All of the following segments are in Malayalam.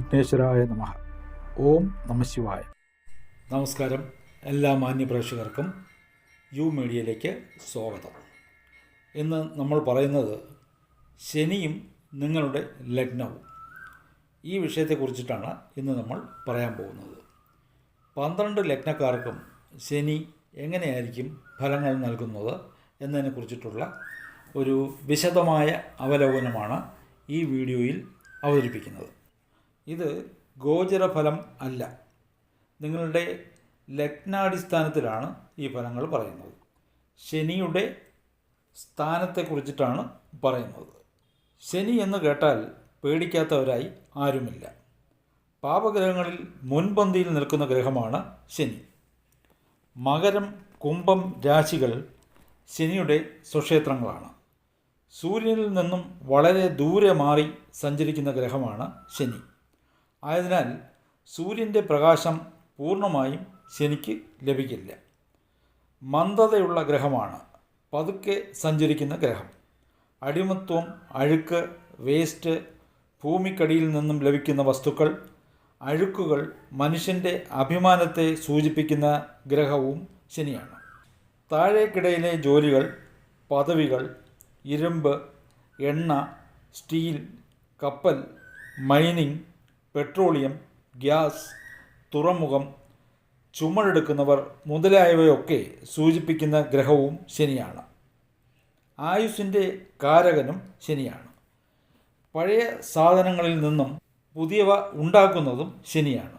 വിഘ്നേശ്വരായ നമ. ഓം നമശിവായ നമസ്കാരം എല്ലാ മാന്യപ്രേക്ഷകർക്കും യു മീഡിയയിലേക്ക് സ്വാഗതം. ഇന്ന് നമ്മൾ പറയുന്നത് ശനിയും നിങ്ങളുടെ ലഗ്നവും. ഈ വിഷയത്തെക്കുറിച്ചിട്ടാണ് ഇന്ന് നമ്മൾ പറയാൻ പോകുന്നത്. പന്ത്രണ്ട് ലഗ്നക്കാർക്കും ശനി എങ്ങനെയായിരിക്കും ഫലങ്ങൾ നൽകുന്നത് എന്നതിനെക്കുറിച്ചിട്ടുള്ള ഒരു വിശദമായ അവലോകനമാണ് ഈ വീഡിയോയിൽ അവതരിപ്പിക്കുന്നത്. ഇത് ഗോചരഫലം അല്ല. നിങ്ങളുടെ ലഗ്നാടിസ്ഥാനത്തിലാണ് ഈ ഫലങ്ങൾ പറയുന്നത്. ശനിയുടെ സ്ഥാനത്തെക്കുറിച്ചിട്ടാണ് പറയുന്നത്. ശനി എന്ന് കേട്ടാൽ പേടിക്കാത്തവരായി ആരുമില്ല. പാപഗ്രഹങ്ങളിൽ മുൻപന്തിയിൽ നിൽക്കുന്ന ഗ്രഹമാണ് ശനി. മകരം കുംഭം രാശികൾ ശനിയുടെ സ്വക്ഷേത്രങ്ങളാണ്. സൂര്യനിൽ നിന്നും വളരെ ദൂരെ മാറി സഞ്ചരിക്കുന്ന ഗ്രഹമാണ് ശനി. ആയതിനാൽ സൂര്യന്റെ പ്രകാശം പൂർണമായും ശനിക്ക് ലഭിക്കില്ല. മന്ദതയുള്ള ഗ്രഹമാണ്. പതുക്കെ സഞ്ചരിക്കുന്ന ഗ്രഹം. അടിമത്വം അഴുക്ക് വേസ്റ്റ് ഭൂമിക്കടിയിൽ നിന്നും ലഭിക്കുന്ന വസ്തുക്കൾ അഴുക്കുകൾ മനുഷ്യന്റെ അഭിമാനത്തെ സൂചിപ്പിക്കുന്ന ഗ്രഹവും ശനിയാണ്. താഴേക്കിടയിലെ ജോലികൾ പദവികൾ ഇരുമ്പ് എണ്ണ സ്റ്റീൽ കപ്പൽ മൈനിങ് പെട്രോളിയം ഗ്യാസ് തുറമുഖം ചുമടെടുക്കുന്നവർ മുതലായവയൊക്കെ സൂചിപ്പിക്കുന്ന ഗ്രഹവും ശനിയാണ്. ആയുസ്സിന്റെ കാരകനും ശനിയാണ്. പഴയ സാധനങ്ങളിൽ നിന്നും പുതിയവ ഉണ്ടാക്കുന്നതും ശനിയാണ്.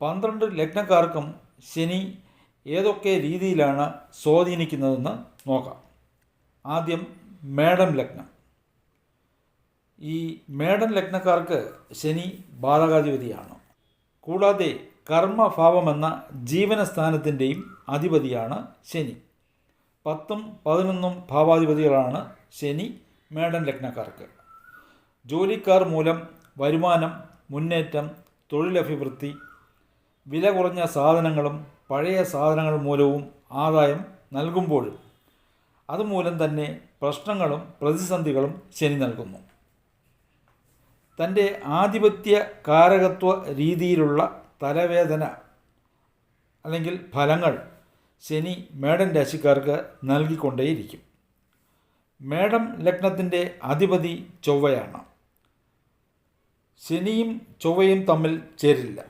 പന്ത്രണ്ട് ലഗ്നക്കാർക്കും ശനി ഏതൊക്കെ രീതിയിലാണ് സ്വാധീനിക്കുന്നതെന്ന് നോക്കാം. ആദ്യം മേഡം ലഗ്നം. ഈ മേടൻ ലഗ്നക്കാർക്ക് ശനി ബാധകാധിപതിയാണ് കൂടാതെ കർമ്മഭാവമെന്ന ജീവനസ്ഥാനത്തിന്റെയും അധിപതിയാണ് ശനി. പത്തും പതിനൊന്നും ഭാവാധിപതികളാണ് ശനി മേടൻ ലഗ്നക്കാർക്ക്. ജോലിക്കാർ മൂലം വരുമാനം മുന്നേറ്റം തൊഴിലഭിവൃദ്ധി വില കുറഞ്ഞ സാധനങ്ങളും പഴയ സാധനങ്ങൾ മൂലവും ആദായം നൽകുമ്പോഴും അതുമൂലം തന്നെ പ്രശ്നങ്ങളും പ്രതിസന്ധികളും ശനി നൽകുന്നു. തന്റെ ആധിപത്യ കാരകത്വ രീതിയിലുള്ള തലവേദന അല്ലെങ്കിൽ ഫലങ്ങൾ ശനി മേടൻ രാശിക്കാർക്ക് നൽകിക്കൊണ്ടേയിരിക്കും. മേടം ലഗ്നത്തിന്റെ അധിപതി ചൊവ്വയാണ്. ശനിയും ചൊവ്വയും തമ്മിൽ ചേരില്ല.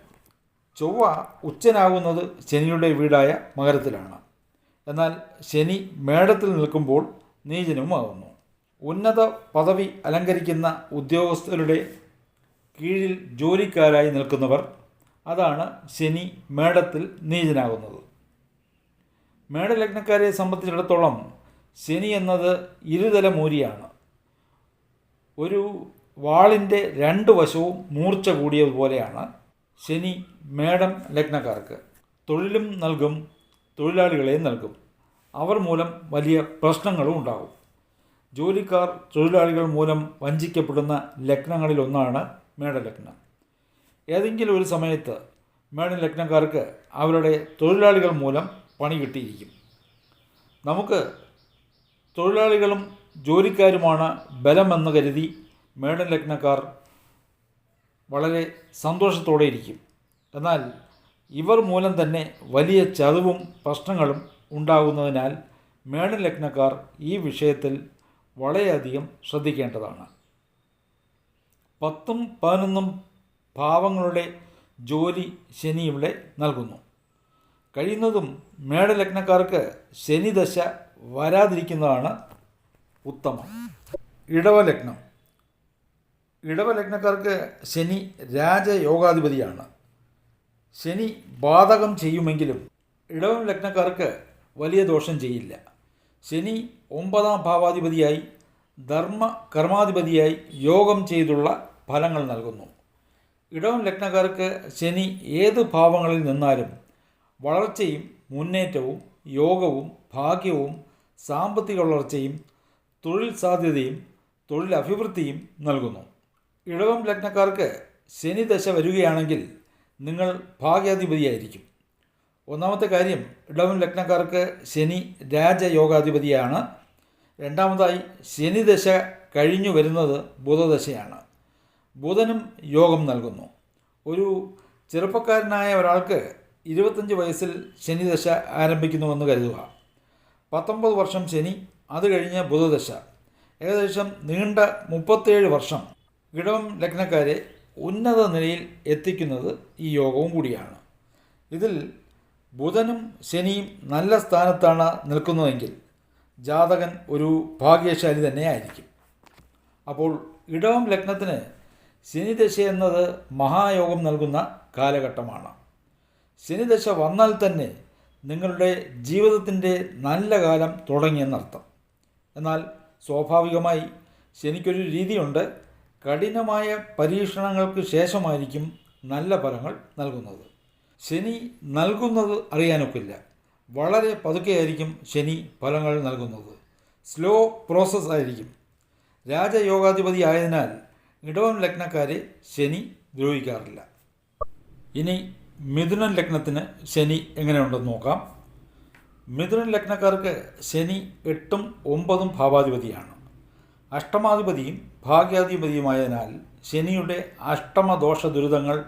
ചൊവ്വ ഉച്ചനാകുന്നത് ശനിയുടെ വീടായ മകരത്തിലാണ്. എന്നാൽ ശനി മേടത്തിൽ നിൽക്കുമ്പോൾ നീചനുമാകുന്നു ഉന്നത പദവി അലങ്കരിക്കുന്ന ഉദ്യോഗസ്ഥരുടെ കീഴിൽ ജോലിക്കാരായി നിൽക്കുന്നവർ അതാണ് ശനി മേടത്തിൽ നീചനാകുന്നത്. മേടലഗ്നക്കാരെ സംബന്ധിച്ചിടത്തോളം ശനി എന്നത് ഇരുതല മൂരിയാണ് ഒരു വാളിന്റെ രണ്ട് വശവും മൂർച്ച കൂടിയതുപോലെയാണ് ശനി മേടം ലഗ്നക്കാർക്ക്. തൊഴിലും നൽകും തൊഴിലാളികളെയും നൽകും. അവർ മൂലം വലിയ പ്രശ്നങ്ങളും ഉണ്ടാകും. ജോലിക്കാർ തൊഴിലാളികൾ മൂലം വഞ്ചിക്കപ്പെടുന്ന ലഗ്നങ്ങളിലൊന്നാണ് മേടലഗ്നം. ഏതെങ്കിലും ഒരു സമയത്ത് മേടൻ ലഗ്നക്കാർക്ക് അവരുടെ തൊഴിലാളികൾ മൂലം പണി കിട്ടിയിരിക്കും. നമുക്ക് തൊഴിലാളികളും ജോലിക്കാരുമാണ് ബലമെന്ന് കരുതി മേടൻ ലഗ്നക്കാർ വളരെ സന്തോഷത്തോടെ ഇരിക്കും. എന്നാൽ ഇവർ മൂലം തന്നെ വലിയ ചതവും പ്രശ്നങ്ങളും ഉണ്ടാകുന്നതിനാൽ മേടൻ ലഗ്നക്കാർ ഈ വിഷയത്തിൽ വളരെയധികം ശ്രദ്ധിക്കേണ്ടതാണ്. പത്തും പതിനൊന്നും ഭാവങ്ങളുടെ ജോലി ശനി ഇവിടെ നൽകുന്നു. കഴിയുന്നതും മേടലഗ്നക്കാർക്ക് ശനിദശ വരാതിരിക്കുന്നതാണ് ഉത്തമം. ഇടവലഗ്നം. ഇടവലഗ്നക്കാർക്ക് ശനി രാജയോഗാധിപതിയാണ്. ശനി ബാധകം ചെയ്യുമെങ്കിലും ഇടവം ലഗ്നക്കാർക്ക് വലിയ ദോഷം ചെയ്യില്ല. ശനി ഒമ്പതാം ഭാവാധിപതിയായി ധർമ്മ കർമാധിപതിയായി യോഗം ചെയ്തുള്ള ഫലങ്ങൾ നൽകുന്നു. ഇടവം ലഗ്നക്കാർക്ക് ശനി ഏത് ഭാവങ്ങളിൽ നിന്നാലും വളർച്ചയും മുന്നേറ്റവും യോഗവും ഭാഗ്യവും സാമ്പത്തിക വളർച്ചയും തൊഴിൽ സാധ്യതയും തൊഴിൽ അഭിവൃദ്ധിയും നൽകുന്നു. ഇടവം ലഗ്നക്കാർക്ക് ശനി ദശ വരികയാണെങ്കിൽ നിങ്ങൾ ഭാഗ്യാധിപതിയായിരിക്കും. ഒന്നാമത്തെ കാര്യം ഇളവൻ ലഗ്നക്കാർക്ക് ശനി രാജയോഗാധിപതിയാണ്. രണ്ടാമതായി ശനി ദശ കഴിഞ്ഞു വരുന്നത് ബുധദശയാണ്. ബുധനും യോഗം നൽകുന്നു. ഒരു ചെറുപ്പക്കാരനായ ഒരാൾക്ക് ഇരുപത്തഞ്ച് വയസ്സിൽ ശനിദശ ആരംഭിക്കുന്നുവെന്ന് കരുതുക. പത്തൊമ്പത് വർഷം ശനി അത് കഴിഞ്ഞ് ബുധദശ. ഏകദേശം നീണ്ട മുപ്പത്തേഴ് വർഷം ഇടവം ലഗ്നക്കാരെ ഉന്നത നിലയിൽ എത്തിക്കുന്നത് ഈ യോഗവും കൂടിയാണ്. ഇതിൽ ബുധനും ശനിയും നല്ല സ്ഥാനത്താണ് നിൽക്കുന്നതെങ്കിൽ ജാതകൻ ഒരു ഭാഗ്യശാലി തന്നെയായിരിക്കും. അപ്പോൾ ഇടവം ലഗ്നത്തിന് ശനിദശ എന്നത് മഹായോഗം നൽകുന്ന കാലഘട്ടമാണ്. ശനിദശ വന്നാൽ തന്നെ നിങ്ങളുടെ ജീവിതത്തിന്റെ നല്ല കാലം തുടങ്ങിയെന്നർത്ഥം. എന്നാൽ സ്വാഭാവികമായി ശനിക്കൊരു രീതിയുണ്ട്. കഠിനമായ പരീക്ഷണങ്ങൾക്ക് ശേഷമായിരിക്കും നല്ല ഫലങ്ങൾ നൽകുന്നത്. ശനി നൽകുന്നത് അറിയാനൊക്കില്ല. വളരെ പതുക്കെയായിരിക്കും ശനി ഫലങ്ങൾ നൽകുന്നത്. സ്ലോ പ്രോസസ് ആയിരിക്കും. രാജയോഗാധിപതി ആയതിനാൽ ഇടവം ലഗ്നക്കാരെ ശനി ദ്രോഹിക്കാറില്ല. ഇനി മിഥുനൻ ലഗ്നത്തിന് ശനി എങ്ങനെയുണ്ടെന്ന് നോക്കാം. മിഥുനൻ ലഗ്നക്കാർക്ക് ശനി എട്ടും ഒമ്പതും ഭാവാധിപതിയാണ്. അഷ്ടമാധിപതിയും ഭാഗ്യാധിപതിയുമായതിനാൽ ശനിയുടെ അഷ്ടമദോഷ ദുരിതങ്ങൾ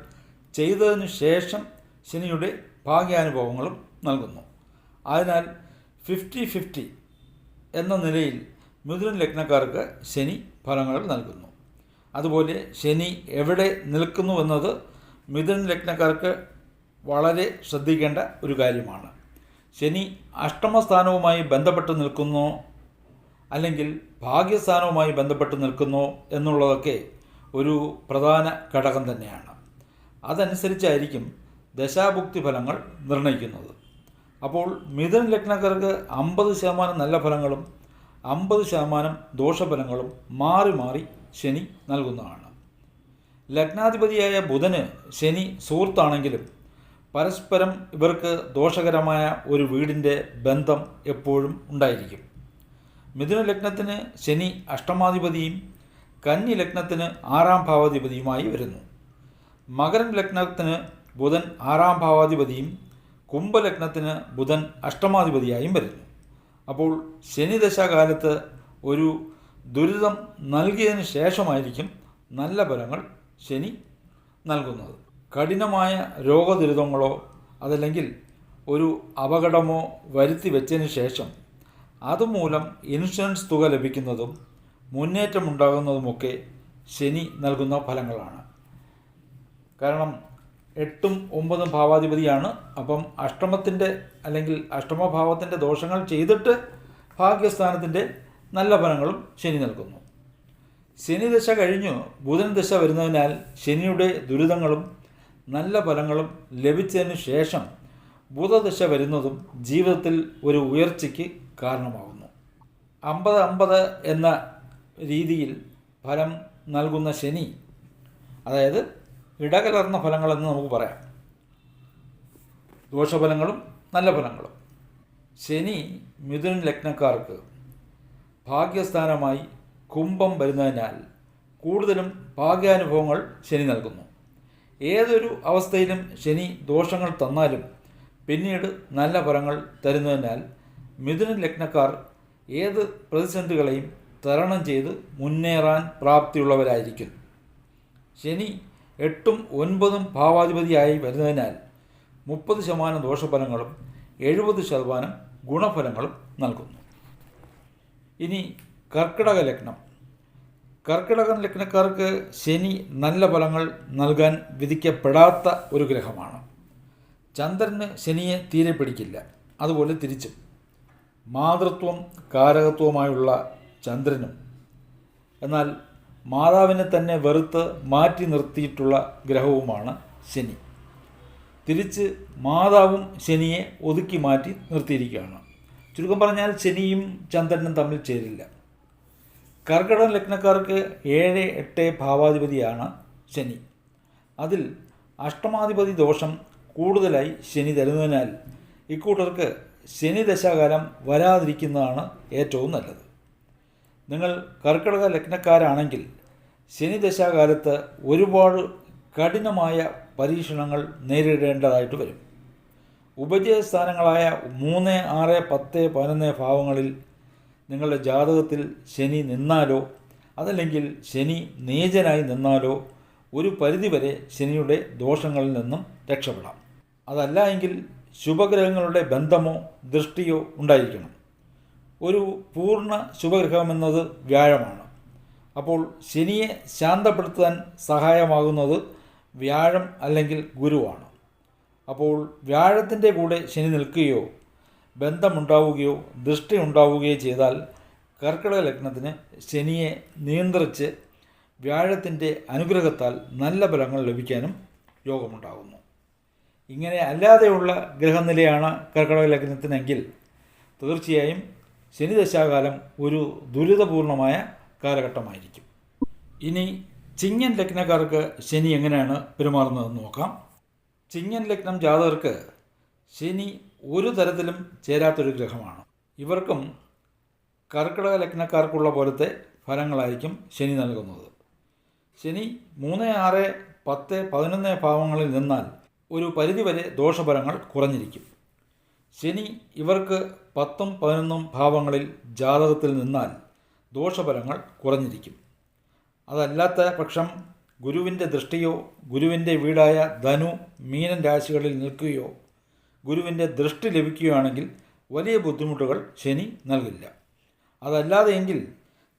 ചെയ്തതിനു ശേഷം ശനിയുടെ ഭാഗ്യാനുഭവങ്ങളും നൽകുന്നു. അതിനാൽ ഫിഫ്റ്റി ഫിഫ്റ്റി എന്ന നിലയിൽ മിഥുനൻ ലഗ്നക്കാർക്ക് ശനി ഫലങ്ങൾ നൽകുന്നു. അതുപോലെ ശനി എവിടെ നിൽക്കുന്നുവെന്നത് മിഥുൻ ലഗ്നക്കാർക്ക് വളരെ ശ്രദ്ധിക്കേണ്ട ഒരു കാര്യമാണ്. ശനി അഷ്ടമസ്ഥാനവുമായി ബന്ധപ്പെട്ട് നിൽക്കുന്നു അല്ലെങ്കിൽ ഭാഗ്യസ്ഥാനവുമായി ബന്ധപ്പെട്ട് നിൽക്കുന്നു എന്നുള്ളതൊക്കെ ഒരു പ്രധാന ഘടകം തന്നെയാണ്. അതനുസരിച്ചായിരിക്കും ദശാഭുക്തി ഫലങ്ങൾ നിർണയിക്കുന്നത്. അപ്പോൾ മിഥുൻ ലഗ്നക്കാർക്ക് അമ്പത് ശതമാനം നല്ല ഫലങ്ങളും അമ്പത് ശതമാനം ദോഷഫലങ്ങളും മാറി മാറി ശനി നൽകുന്നതാണ്. ലഗ്നാധിപതിയായ ബുധന് ശനി സുഹൃത്താണെങ്കിലും പരസ്പരം ഇവർക്ക് ദോഷകരമായ ഒരു വീടിന്റെ ബന്ധം എപ്പോഴും ഉണ്ടായിരിക്കും. മിഥുന ലഗ്നത്തിന് ശനി അഷ്ടമാധിപതിയും കന്നി ലഗ്നത്തിന് ആറാം ഭാവാധിപതിയുമായി വരുന്നു. മകരം ലഗ്നത്തിന് ബുധൻ ആറാം ഭാവാധിപതിയും കുംഭലഗ്നത്തിന് ബുധൻ അഷ്ടമാധിപതിയായും വരുന്നു. അപ്പോൾ ശനിദശാകാലത്ത് ഒരു ദുരിതം നൽകിയതിന് ശേഷമായിരിക്കും നല്ല ഫലങ്ങൾ ശനി നൽകുന്നത്. കഠിനമായ രോഗദുരിതങ്ങളോ അതല്ലെങ്കിൽ ഒരു അപകടമോ വരുത്തി വെച്ചതിന് ശേഷം അതുമൂലം ഇൻഷുറൻസ് തുക ലഭിക്കുന്നതും മുന്നേറ്റമുണ്ടാകുന്നതുമൊക്കെ ശനി നൽകുന്ന ഫലങ്ങളാണ്. കാരണം എട്ടും ഒമ്പതും ഭാവാധിപതിയാണ്. അപ്പം അഷ്ടമത്തിന്റെ അല്ലെങ്കിൽ അഷ്ടമഭാവത്തിന്റെ ദോഷങ്ങൾ ചെയ്തിട്ട് ഭാഗ്യസ്ഥാനത്തിന്റെ നല്ല ഫലങ്ങളും ശനി നൽകുന്നു. ശനി ദശ കഴിഞ്ഞു. ബുധൻ ദശ വരുന്നതിനാൽ ശനിയുടെ ദുരിതങ്ങളും നല്ല ഫലങ്ങളും ലഭിച്ചതിന് ശേഷം ബുധദശ വരുന്നതും ജീവിതത്തിൽ ഒരു ഉയർച്ചയ്ക്ക് കാരണമാകുന്നു. അമ്പത് അമ്പത് എന്ന രീതിയിൽ ഫലം നൽകുന്ന ശനി അതായത് ഇടകലർന്ന ഫലങ്ങളെന്ന് നമുക്ക് പറയാം. ദോഷഫലങ്ങളും നല്ല ഫലങ്ങളും. ശനി മിഥുൻ ലഗ്നക്കാർക്ക് ഭാഗ്യസ്ഥാനമായി കുംഭം വരുന്നതിനാൽ കൂടുതലും ഭാഗ്യാനുഭവങ്ങൾ ശനി നൽകുന്നു. ഏതൊരു അവസ്ഥയിലും ശനി ദോഷങ്ങൾ തന്നാലും പിന്നീട് നല്ല ഫലങ്ങൾ തരുന്നതിനാൽ മിഥുന ലഗ്നക്കാർ ഏത് പ്രതിസന്ധികളെയും തരണം ചെയ്ത് മുന്നേറാൻ പ്രാപ്തിയുള്ളവരായിരിക്കും. ശനി എട്ടും ഒൻപതും ഭാവാധിപതിയായി വരുന്നതിനാൽ മുപ്പത് ശതമാനം ദോഷഫലങ്ങളും എഴുപത് ശതമാനം ഗുണഫലങ്ങളും നൽകുന്നു. ഇനി കർക്കിടക ലഗ്നം. കർക്കിടക ലഗ്നക്കാർക്ക് ശനി നല്ല ഫലങ്ങൾ നൽകാൻ വിധിക്കപ്പെടാത്ത ഒരു ഗ്രഹമാണ്. ചന്ദ്രന് ശനിയെ തീരെ പിടിക്കില്ല. അതുപോലെ തിരിച്ചും. മാതൃത്വം കാരകത്വമായുള്ള ചന്ദ്രനും. എന്നാൽ മാതാവിനെ തന്നെ വെറുത്ത് മാറ്റി നിർത്തിയിട്ടുള്ള ഗ്രഹവുമാണ് ശനി. തിരിച്ച് മാതാവും ശനിയെ ഒതുക്കി മാറ്റി നിർത്തിയിരിക്കുകയാണ്. ചുരുക്കം പറഞ്ഞാൽ ശനിയും ചന്ദ്രനും തമ്മിൽ ചേരില്ല. കർക്കിടക ലഗ്നക്കാർക്ക് ഏഴ് എട്ട് ഭാവാധിപതിയാണ് ശനി. അതിൽ അഷ്ടമാധിപതി ദോഷം കൂടുതലായി ശനി തരുന്നതിനാൽ ഇക്കൂട്ടർക്ക് ശനി ദശാകാലം വരാതിരിക്കുന്നതാണ് ഏറ്റവും നല്ലത്. നിങ്ങൾ കർക്കിടക ലഗ്നക്കാരാണെങ്കിൽ ശനി ദശാകാലത്ത് ഒരുപാട് കഠിനമായ പരീക്ഷണങ്ങൾ നേരിടേണ്ടതായിട്ട് വരും. ഉപജയസ്ഥാനങ്ങളായ മൂന്ന് ആറ് പത്ത് പതിനൊന്ന് ഭാവങ്ങളിൽ നിങ്ങളുടെ ജാതകത്തിൽ ശനി നിന്നാലോ അതല്ലെങ്കിൽ ശനി നീചനായി നിന്നാലോ ഒരു പരിധിവരെ ശനിയുടെ ദോഷങ്ങളിൽ നിന്നും രക്ഷപ്പെടാം. അതല്ല എങ്കിൽ ശുഭഗ്രഹങ്ങളുടെ ബന്ധമോ ദൃഷ്ടിയോ ഉണ്ടായിരിക്കണം. ഒരു പൂർണ ശുഭഗ്രഹമെന്നത് വ്യാഴമാണ്. അപ്പോൾ ശനിയെ ശാന്തപ്പെടുത്താൻ സഹായമാകുന്നത് വ്യാഴം അല്ലെങ്കിൽ ഗുരുവാണ്. അപ്പോൾ വ്യാഴത്തിന്റെ കൂടെ ശനി നിൽക്കുകയോ ബന്ധമുണ്ടാവുകയോ ദൃഷ്ടി ഉണ്ടാവുകയോ ചെയ്താൽ കർക്കിടക ലഗ്നത്തിന് ശനിയെ നിയന്ത്രിച്ച് വ്യാഴത്തിന്റെ അനുഗ്രഹത്താൽ നല്ല ഫലങ്ങൾ ലഭിക്കാനും യോഗമുണ്ടാകുന്നു. ഇങ്ങനെ അല്ലാതെയുള്ള ഗ്രഹനിലയാണ് കർക്കിടക ലഗ്നത്തിനെങ്കിൽ തീർച്ചയായും ശനിദശാകാലം ഒരു ദുരിതപൂർണമായ കാലഘട്ടമായിരിക്കും. ഇനി ചിങ്ങൻ ലഗ്നക്കാർക്ക് ശനി എങ്ങനെയാണ് പെരുമാറുന്നതെന്ന് നോക്കാം. ചിങ്ങൻ ലഗ്നം ജാതകർക്ക് ശനി ഒരു തരത്തിലും ചേരാത്തൊരു ഗ്രഹമാണ്. ഇവർക്കും കർക്കിടക ലഗ്നക്കാർക്കുള്ള പോലത്തെ ഫലങ്ങളായിരിക്കും ശനി നൽകുന്നത്. ശനി മൂന്ന് ആറ് പത്ത് പതിനൊന്ന് ഭാവങ്ങളിൽ നിന്നാൽ ഒരു പരിധിവരെ ദോഷഫലങ്ങൾ കുറഞ്ഞിരിക്കും. ശനി ഇവർക്ക് പത്തും പതിനൊന്നും ഭാവങ്ങളിൽ ജാതകത്തിൽ നിന്നാൽ ദോഷഫലങ്ങൾ കുറഞ്ഞിരിക്കും. അതല്ലാത്ത പക്ഷം ഗുരുവിന്റെ ദൃഷ്ടിയോ ഗുരുവിന്റെ വീടായ ധനു മീനൻ രാശികളിൽ നിൽക്കുകയോ ഗുരുവിന്റെ ദൃഷ്ടി ലഭിക്കുകയാണെങ്കിൽ വലിയ ബുദ്ധിമുട്ടുകൾ ശനി നൽകില്ല. അതല്ലാതെയെങ്കിൽ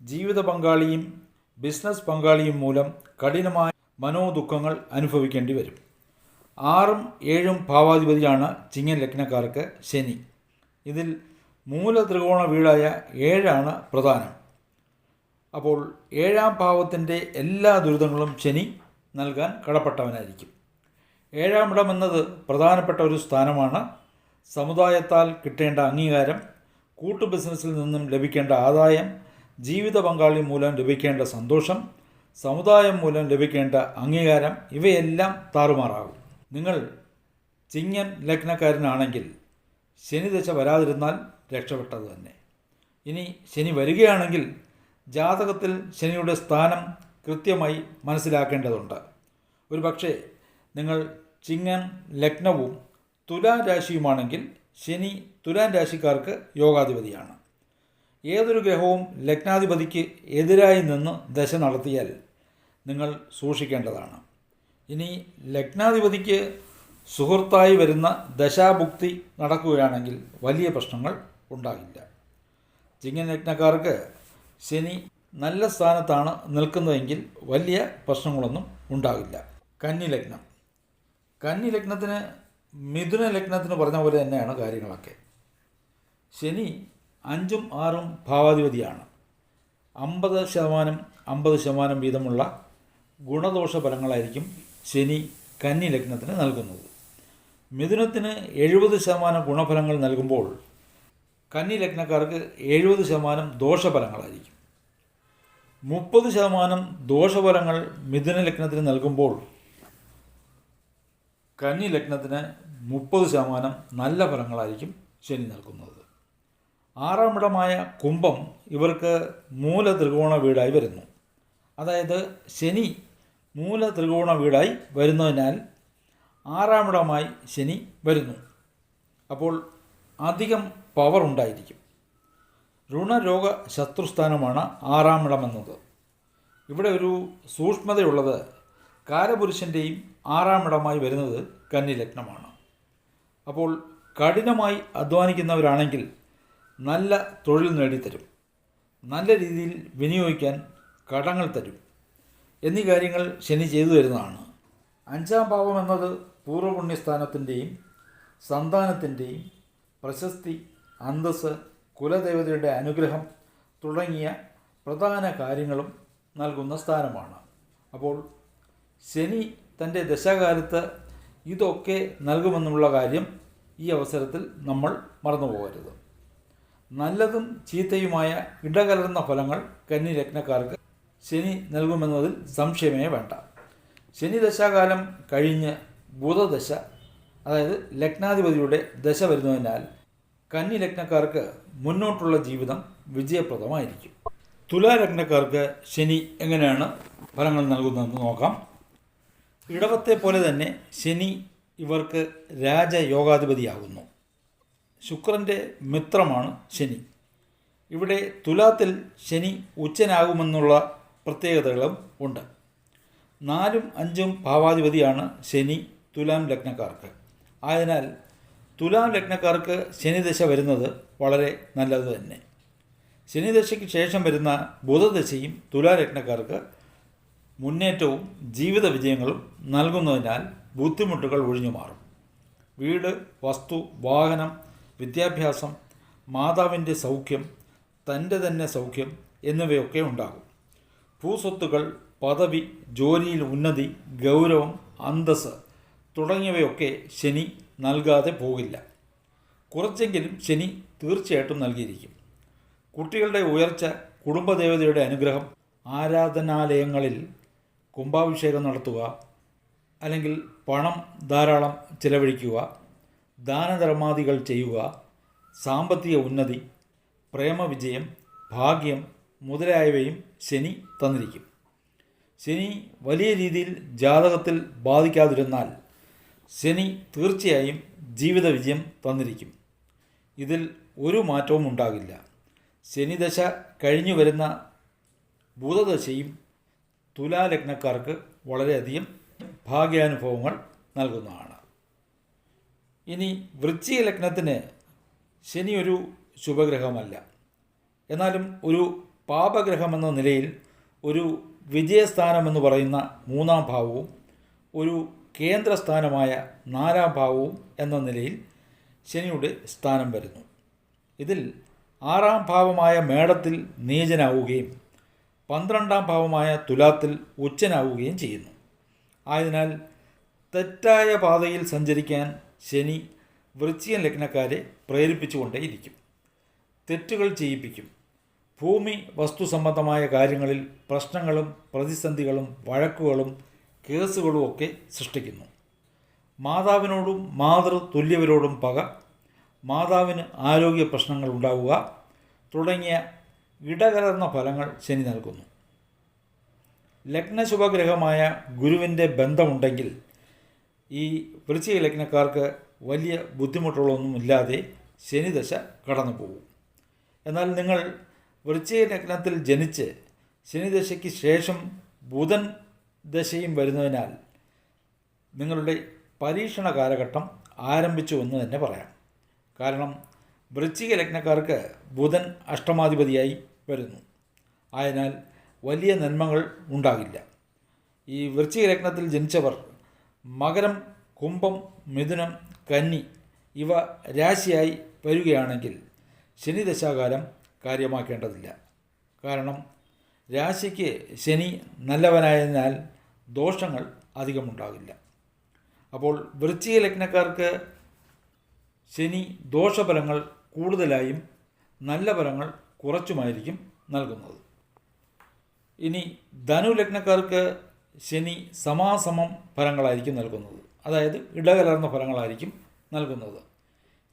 ജീവിത പങ്കാളിയും ബിസിനസ് പങ്കാളിയും മൂലം കഠിനമായ മനോദുഃഖങ്ങൾ അനുഭവിക്കേണ്ടി വരും. ആറും ഏഴും ഭാവാധിപതിയാണ് ചിങ്ങൻ ലഗ്നക്കാർക്ക് ശനി. ഇതിൽ മൂല ത്രികോണ വീടായ ഏഴാണ് പ്രധാനം. അപ്പോൾ ഏഴാം ഭാവത്തിന്റെ എല്ലാ ദുരിതങ്ങളും ശനി നൽകാൻ കടപ്പെട്ടവനായിരിക്കും. ഏഴാം ഇടം എന്നത് പ്രധാനപ്പെട്ട ഒരു സ്ഥാനമാണ്. സമുദായത്താൽ കിട്ടേണ്ട അംഗീകാരം കൂട്ടു ബിസിനസ്സിൽ നിന്നും ലഭിക്കേണ്ട ആദായം ജീവിത പങ്കാളി മൂലം ലഭിക്കേണ്ട സന്തോഷം സമുദായം മൂലം ലഭിക്കേണ്ട അംഗീകാരം ഇവയെല്ലാം താറുമാറാകും. നിങ്ങൾ ചിങ്ങൻ ലഗ്നക്കാരനാണെങ്കിൽ ശനിദശ വരാതിരുന്നാൽ രക്ഷപ്പെട്ടത് തന്നെ. ഇനി ശനി വരികയാണെങ്കിൽ ജാതകത്തിൽ ശനിയുടെ സ്ഥാനം കൃത്യമായി മനസ്സിലാക്കേണ്ടതുണ്ട്. ഒരു പക്ഷേ നിങ്ങൾ ചിങ്ങം ലഗ്നവും തുലാം രാശിയുമാണെങ്കിൽ ശനി തുലാം രാശിക്കാർക്ക് യോഗാധിപതിയാണ്. ഏതൊരു ഗ്രഹവും ലഗ്നാധിപതിക്ക് എതിരായി നിന്ന് ദശ നടത്തിയാൽ നിങ്ങൾ സൂക്ഷിക്കേണ്ടതാണ്. ഇനി ലഗ്നാധിപതിക്ക് സുഹൃത്തായി വരുന്ന ദശാഭുക്തി നടക്കുകയാണെങ്കിൽ വലിയ പ്രശ്നങ്ങൾ ഉണ്ടാകില്ല. ചിങ്ങൻ ലഗ്നക്കാർക്ക് ശനി നല്ല സ്ഥാനത്താണ് നിൽക്കുന്നതെങ്കിൽ വലിയ പ്രശ്നങ്ങളൊന്നും ഉണ്ടാകില്ല. കന്നി ലഗ്നം. കന്നി ലഗ്നത്തിന് മിഥുന ലഗ്നത്തിന് പറഞ്ഞ പോലെ തന്നെയാണ് കാര്യങ്ങളൊക്കെ. ശനി അഞ്ചും ആറും ഭാവാധിപതിയാണ്. അമ്പത് ശതമാനം അമ്പത് ശതമാനം വീതമുള്ള ഗുണദോഷ ഫലങ്ങളായിരിക്കും ശനി കന്നി ലഗ്നത്തിന് നൽകുന്നത്. മിഥുനത്തിന് എഴുപത് ശതമാനം ഗുണഫലങ്ങൾ നൽകുമ്പോൾ കന്നി ലഗ്നക്കാർക്ക് എഴുപത് ശതമാനം ദോഷഫലങ്ങളായിരിക്കും. മുപ്പത് ശതമാനം ദോഷഫലങ്ങൾ മിഥുന ലഗ്നത്തിന് നൽകുമ്പോൾ കന്നി ലഗ്നത്തിന് മുപ്പത് ശതമാനം നല്ല ഫലങ്ങളായിരിക്കും ശനി നൽകുന്നത്. ആറാം ഇടമായ കുംഭം ഇവർക്ക് മൂല ത്രികോണ വീടായി വരുന്നു. അതായത് ശനി മൂല ത്രികോണ വീടായി വരുന്നതിനാൽ ആറാം ഇടമായി ശനി വരുന്നു. അപ്പോൾ അധികം പവർ ഉണ്ടായിരിക്കും. ഋണരോഗ ശത്രുസ്ഥാനമാണ് ആറാമിടമെന്നത്. ഇവിടെ ഒരു സൂക്ഷ്മതയുള്ളത് കാലപുരുഷന്റെയും ആറാമിടമായി വരുന്നത് കന്നി ലഗ്നമാണ് അപ്പോൾ കഠിനമായി അധ്വാനിക്കുന്നവരാണെങ്കിൽ നല്ല തൊഴിൽ നേടിത്തരും. നല്ല രീതിയിൽ വിനിയോഗിക്കാൻ കടങ്ങൾ തരും. എന്നീ കാര്യങ്ങൾ ശനി ചെയ്തു തരുന്നതാണ്. അഞ്ചാം ഭാവം എന്നത് പൂർവപുണ്യസ്ഥാനത്തിന്റെയും സന്താനത്തിന്റെയും പ്രശസ്തി അന്തസ് കുലദേവതയുടെ അനുഗ്രഹം തുടങ്ങിയ പ്രധാന കാര്യങ്ങളും നൽകുന്ന സ്ഥാനമാണ്. അപ്പോൾ ശനി തന്റെ ദശാകാലത്ത് ഇതൊക്കെ നൽകുമെന്നുള്ള കാര്യം ഈ അവസരത്തിൽ നമ്മൾ മറന്നുപോകരുത് നല്ലതും ചീത്തയുമായ ഇടകലർന്ന ഫലങ്ങൾ കന്നി ലഗ്നക്കാർക്ക് ശനി നൽകുമെന്നതിൽ സംശയമേ വേണ്ട. ശനി ദശാകാലം കഴിഞ്ഞ് ബുധദശ അതായത് ലഗ്നാധിപതിയുടെ ദശ വരുന്നതിനാൽ കന്നി ലഗ്നക്കാർക്ക് മുന്നോട്ടുള്ള ജീവിതം വിജയപ്രദമായിരിക്കും. തുലാലഗ്നക്കാർക്ക് ശനി എങ്ങനെയാണ് ഫലങ്ങൾ നൽകുന്നതെന്ന് നോക്കാം. ഇടവത്തെ പോലെ തന്നെ ശനി ഇവർക്ക് രാജയോഗാധിപതിയാകുന്നു. ശുക്രന്റെ മിത്രമാണ് ശനി. ഇവിടെ തുലാത്തിൽ ശനി ഉച്ചനാകുമെന്നുള്ള പ്രത്യേകതകളും ഉണ്ട്. നാലും അഞ്ചും ഭാവാധിപതിയാണ് ശനി തുലാം ലഗ്നക്കാർക്ക്. ആയതിനാൽ തുലാം ലഗ്നക്കാർക്ക് ശനിദശ വരുന്നത് വളരെ നല്ലത് തന്നെ. ശനിദശയ്ക്ക് ശേഷം വരുന്ന ബുധദശയും തുലാലഗ്നക്കാർക്ക് മുന്നേറ്റവും ജീവിത വിജയങ്ങളും നൽകുന്നതിനാൽ ബുദ്ധിമുട്ടുകൾ ഒഴിഞ്ഞു മാറും. വീട് വസ്തു വാഹനം വിദ്യാഭ്യാസം മാതാവിന്റെ സൗഖ്യം തന്റെ തന്നെ സൗഖ്യം എന്നിവയൊക്കെ ഉണ്ടാകും. ഭൂസ്വത്തുകൾ പദവി ജോലിയിൽ ഉന്നതി ഗൗരവം അന്തസ് തുടങ്ങിയവയൊക്കെ ശനി നൽകാതെ പോകില്ല. കുറച്ചെങ്കിലും ശനി തീർച്ചയായിട്ടും നൽകിയിരിക്കും. കുട്ടികളുടെ ഉയർച്ച കുടുംബദേവതയുടെ അനുഗ്രഹം ആരാധനാലയങ്ങളിൽ കുംഭാഭിഷേകം നടത്തുക അല്ലെങ്കിൽ പണം ധാരാളം ചിലവഴിക്കുക ദാനധർമാദികൾ ചെയ്യുക സാമ്പത്തിക ഉന്നതി പ്രേമവിജയം ഭാഗ്യം മുതലായവയും ശനി തന്നിരിക്കും. ശനി വലിയ രീതിയിൽ ജാതകത്തിൽ ബാധിക്കാതിരുന്നാൽ ശനി തീർച്ചയായും ജീവിത വിജയം തന്നിരിക്കും. ഇതിൽ ഒരു മാറ്റവും ഉണ്ടാകില്ല. ശനിദശ കഴിഞ്ഞു വരുന്ന ഭൂതദശയും തുലാലഗ്നക്കാർക്ക് വളരെയധികം ഭാഗ്യാനുഭവങ്ങൾ നൽകുന്നതാണ്. ഇനി വൃശ്ചിക ലഗ്നത്തിന് ശനി ഒരു ശുഭഗ്രഹമല്ല. എന്നാലും ഒരു പാപഗ്രഹമെന്ന നിലയിൽ ഒരു വിജയസ്ഥാനമെന്ന് പറയുന്ന മൂന്നാം ഭാവവും ഒരു കേന്ദ്രസ്ഥാനമായ നാലാം എന്ന നിലയിൽ ശനിയുടെ സ്ഥാനം വരുന്നു. ഇതിൽ ആറാം ഭാവമായ മേടത്തിൽ നീചനാവുകയും പന്ത്രണ്ടാം ഭാവമായ തുലാത്തിൽ ഉച്ചനാവുകയും ചെയ്യുന്നു. ആയതിനാൽ തെറ്റായ പാതയിൽ സഞ്ചരിക്കാൻ ശനി വൃശ്ചികൻ ലഗ്നക്കാരെ പ്രേരിപ്പിച്ചുകൊണ്ടേയിരിക്കും തെറ്റുകൾ ചെയ്യിപ്പിക്കും. ഭൂമി വസ്തു സംബന്ധമായ കാര്യങ്ങളിൽ പ്രശ്നങ്ങളും പ്രതിസന്ധികളും വഴക്കുകളും കേസുകളും ഒക്കെ സൃഷ്ടിക്കുന്നു. മാതാവിനോടും മാതൃ തുല്യവരോടും പക മാതാവിന് ആരോഗ്യ പ്രശ്നങ്ങൾ ഉണ്ടാവുക തുടങ്ങിയ ഇടകലർന്ന ഫലങ്ങൾ ശനി നൽകുന്നു. ലഗ്നശുഭഗ്രഹമായ ഗുരുവിന്റെ ബന്ധമുണ്ടെങ്കിൽ ഈ വൃശ്ചിക ലഗ്നക്കാർക്ക് വലിയ ബുദ്ധിമുട്ടുകളൊന്നുമില്ലാതെ ശനിദശ കടന്നു പോകും എന്നാൽ നിങ്ങൾ വൃശ്ചിക ലഗ്നത്തിൽ ജനിച്ച് ശനിദശയ്ക്ക് ശേഷം ബുധൻ ദശയും വരുന്നതിനാൽ നിങ്ങളുടെ പരീക്ഷണ കാലഘട്ടം ആരംഭിച്ചു എന്ന് തന്നെ പറയാം. കാരണം വൃശ്ചിക ലഗ്നക്കാർക്ക് ബുധൻ അഷ്ടമാധിപതിയായി വരുന്നു. ആയതിനാൽ വലിയ നന്മകൾ ഉണ്ടാകില്ല. ഈ വൃശ്ചിക ലഗ്നത്തിൽ ജനിച്ചവർ മകരം കുംഭം മിഥുനം കന്നി ഇവ രാശിയായി വരികയാണെങ്കിൽ ശനിദശാകാലം കാര്യമാക്കേണ്ടതില്ല. കാരണം രാശിക്ക് ശനി നല്ലവനായതിനാൽ ദോഷങ്ങൾ അധികമുണ്ടാകില്ല. അപ്പോൾ വൃശ്ചിക ലഗ്നക്കാർക്ക് ശനി ദോഷഫലങ്ങൾ കൂടുതലായും നല്ല ഫലങ്ങൾ കുറച്ചുമായിരിക്കും നൽകുന്നത്. ഇനി ധനു ലഗ്നക്കാർക്ക് ശനി സമാസമം ഫലങ്ങളായിരിക്കും നൽകുന്നത്. അതായത് ഇടകലർന്ന ഫലങ്ങളായിരിക്കും നൽകുന്നത്.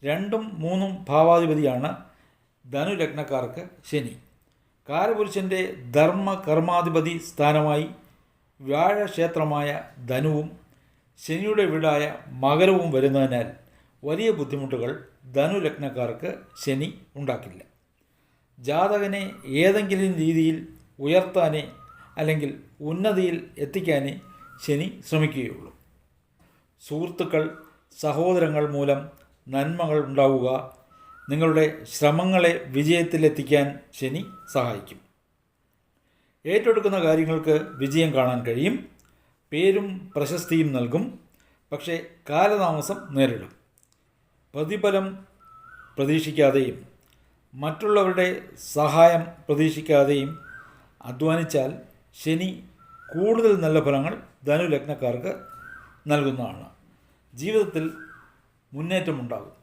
രണ്ടും മൂന്നും ഭാവാധിപതിയാണ് ധനു ലഗ്നക്കാർക്ക് ശനി. കാലപുരുഷന്റെ ധർമ്മ കർമാധിപതി സ്ഥാനമായി വ്യാഴക്ഷേത്രമായ ധനുവും ശനിയുടെ വീടായ മകരവും വരുന്നതിനാൽ വലിയ ബുദ്ധിമുട്ടുകൾ ധനു ലഗ്നക്കാർക്ക് ശനി ഉണ്ടാക്കില്ല. ജാതകനെ ഏതെങ്കിലും രീതിയിൽ ഉയർത്താനേ അല്ലെങ്കിൽ ഉന്നതിയിൽ എത്തിക്കാനേ ശനി ശ്രമിക്കുകയുള്ളൂ. സുഹൃത്തുക്കൾ സഹോദരങ്ങൾ മൂലം നന്മകൾ ഉണ്ടാവുക നിങ്ങളുടെ ശ്രമങ്ങളെ വിജയത്തിലെത്തിക്കാൻ ശനി സഹായിക്കും. ഏറ്റെടുക്കുന്ന കാര്യങ്ങൾക്ക് വിജയം കാണാൻ കഴിയും. പേരും പ്രശസ്തിയും നൽകും. പക്ഷേ കാലതാമസം നേരിടും. പ്രതിഫലം പ്രതീക്ഷിക്കാതെയും മറ്റുള്ളവരുടെ സഹായം പ്രതീക്ഷിക്കാതെയും അധ്വാനിച്ചാൽ ശനി കൂടുതൽ നല്ല ഫലങ്ങൾ ധനുലഗ്നക്കാർക്ക് നൽകുന്നതാണ്. ജീവിതത്തിൽ മുന്നേറ്റമുണ്ടാകും.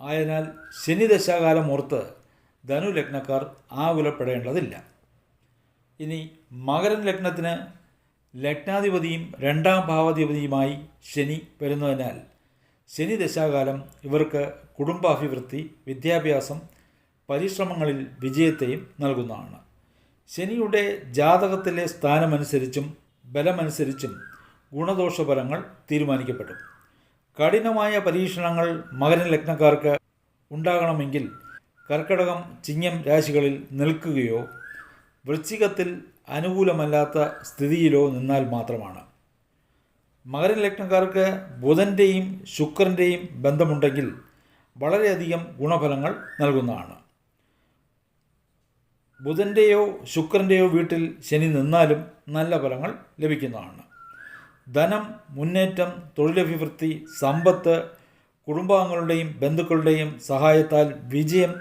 ആയതിനാൽ ശനി ദശാകാലം ഓർത്ത് ധനുലഗ്നക്കാർ ആകുലപ്പെടേണ്ടതില്ല ഇനി മകരൻ ലഗ്നത്തിന് ലഗ്നാധിപതിയും രണ്ടാം ഭാവാധിപതിയുമായി ശനി വരുന്നതിനാൽ ശനി ദശാകാലം ഇവർക്ക് കുടുംബാഭിവൃദ്ധി വിദ്യാഭ്യാസം പരിശ്രമങ്ങളിൽ വിജയത്തെയും നൽകുന്നതാണ്. ശനിയുടെ ജാതകത്തിലെ സ്ഥാനമനുസരിച്ചും ബലമനുസരിച്ചും ഗുണദോഷഫലങ്ങൾ തീരുമാനിക്കപ്പെടും. കഠിനമായ പരീക്ഷണങ്ങൾ മകര ലഗ്നക്കാർക്ക് ഉണ്ടാകണമെങ്കിൽ കർക്കിടകം ചിങ്ങം രാശികളിൽ നിൽക്കുകയോ വൃശ്ചികത്തിൽ അനുകൂലമല്ലാത്ത സ്ഥിതിയിലോ നിന്നാൽ മാത്രമാണ്. മകര ലഗ്നക്കാർക്ക് ബുധന്റെയും ശുക്രന്റെയും ബന്ധമുണ്ടെങ്കിൽ വളരെയധികം ഗുണഫലങ്ങൾ നൽകുന്നതാണ്. ബുധന്റെയോ ശുക്രന്റെയോ വീട്ടിൽ ശനി നിന്നാലും നല്ല ഫലങ്ങൾ ലഭിക്കുന്നതാണ്. ധനം മുന്നേറ്റം തൊഴിലഭിവൃദ്ധി സമ്പത്ത് കുടുംബാംഗങ്ങളുടെയും ബന്ധുക്കളുടെയും സഹായത്താൽ വിജയം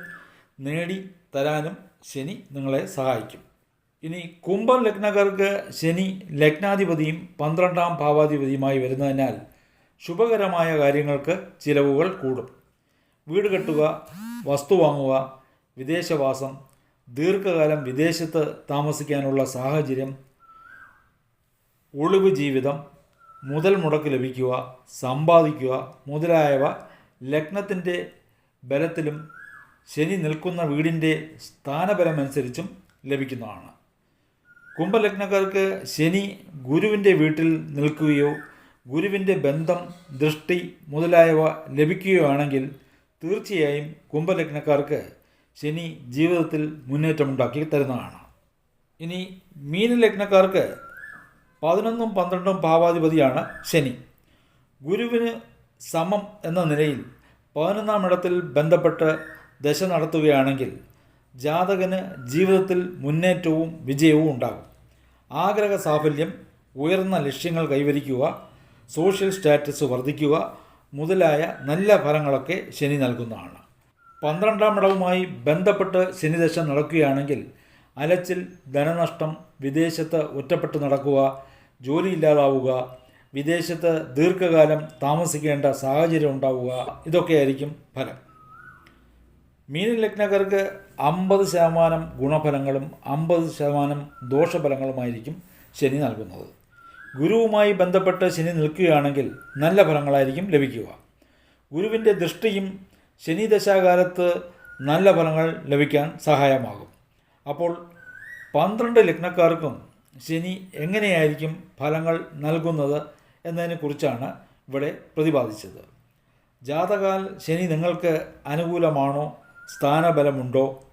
നേടി തരാനും ശനി നിങ്ങളെ സഹായിക്കും. ഇനി കുംഭം ലഗ്നക്കാർക്ക് ശനി ലഗ്നാധിപതിയും പന്ത്രണ്ടാം ഭാവാധിപതിയുമായി വരുന്നതിനാൽ ശുഭകരമായ കാര്യങ്ങൾക്ക് ചിലവുകൾ കൂടും. വീട് കെട്ടുക വസ്തു വാങ്ങുക വിദേശവാസം ദീർഘകാലം വിദേശത്ത് താമസിക്കാനുള്ള സാഹചര്യം ഒളിവ് ജീവിതം മുതൽ മുടക്ക് ലഭിക്കുക സമ്പാദിക്കുക മുതലായവ ലഗ്നത്തിന്റെ ബലത്തിലും ശനി നിൽക്കുന്ന വീടിന്റെ സ്ഥാനബലമനുസരിച്ചും ലഭിക്കുന്നതാണ്. കുംഭലഗ്നക്കാർക്ക് ശനി ഗുരുവിന്റെ വീട്ടിൽ നിൽക്കുകയോ ഗുരുവിന്റെ ബന്ധം ദൃഷ്ടി മുതലായവ ലഭിക്കുകയോ ആണെങ്കിൽ തീർച്ചയായും കുംഭലഗ്നക്കാർക്ക് ശനി ജീവിതത്തിൽ മുന്നേറ്റമുണ്ടാക്കി തരുന്നതാണ്. ഇനി മീനലഗ്നക്കാർക്ക് പതിനൊന്നും പന്ത്രണ്ടും ഭാവാധിപതിയാണ് ശനി. ഗുരുവിന് സമം എന്ന നിലയിൽ പതിനൊന്നാം ഇടത്തിൽ ബന്ധപ്പെട്ട് ദശ നടത്തുകയാണെങ്കിൽ ജാതകന് ജീവിതത്തിൽ മുന്നേറ്റവും വിജയവും ഉണ്ടാകും. ആഗ്രഹ സാഫല്യം ഉയർന്ന ലക്ഷ്യങ്ങൾ കൈവരിക്കുക സോഷ്യൽ സ്റ്റാറ്റസ് വർദ്ധിക്കുക മുതലായ നല്ല ഫലങ്ങളൊക്കെ ശനി നൽകുന്നതാണ്. പന്ത്രണ്ടാം ഇടവുമായി ബന്ധപ്പെട്ട് ശനിദശ നടക്കുകയാണെങ്കിൽ അലച്ചിൽ ധനനഷ്ടം വിദേശത്ത് ഒറ്റപ്പെട്ട് നടക്കുക ജോലിയില്ലാതാവുക വിദേശത്ത് ദീർഘകാലം താമസിക്കേണ്ട സാഹചര്യം ഉണ്ടാവുക ഇതൊക്കെയായിരിക്കും ഫലം. മീന ലഗ്നക്കാർക്ക് അമ്പത് ശതമാനം ഗുണഫലങ്ങളും അമ്പത് ശതമാനം ദോഷഫലങ്ങളുമായിരിക്കും ശനി നൽകുന്നത്. ഗുരുവുമായി ബന്ധപ്പെട്ട് ശനി നിൽക്കുകയാണെങ്കിൽ നല്ല ഫലങ്ങളായിരിക്കും ലഭിക്കുക. ഗുരുവിന്റെ ദൃഷ്ടിയും ശനി ദശാകാലത്ത് നല്ല ഫലങ്ങൾ ലഭിക്കാൻ സഹായമാകും. അപ്പോൾ പന്ത്രണ്ട് ലഗ്നക്കാർക്കും ശനി എങ്ങനെയായിരിക്കും ഫലങ്ങൾ നൽകുന്നത് എന്നതിനെക്കുറിച്ചാണ് ഇവിടെ പ്രതിപാദിച്ചത്. ജാതകാൽ ശനി നിങ്ങൾക്ക് അനുകൂലമാണോ? സ്ഥാനബലമുണ്ടോ?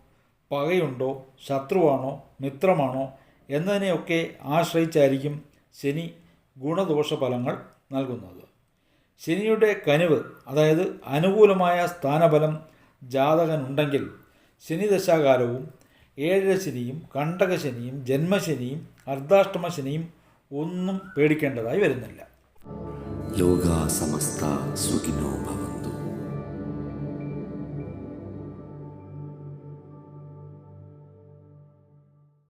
പകയുണ്ടോ? ശത്രുവാണോ? മിത്രമാണോ? എന്നതിനെയൊക്കെ ആശ്രയിച്ചായിരിക്കും ശനി ഗുണദോഷ ഫലങ്ങൾ നൽകുന്നത്. ശനിയുടെ കനിവ് അതായത് അനുകൂലമായ സ്ഥാനബലം ജാതകനുണ്ടെങ്കിൽ ശനിദശാകാലവും ഏഴര ശനിയും കണ്ടകശനിയും ജന്മശനിയും അർദ്ധാഷ്ടമ ശനിയും ഒന്നും പേടിക്കേണ്ടതായി വരുന്നില്ല. ലോകാസമസ്ത സുഖിനോ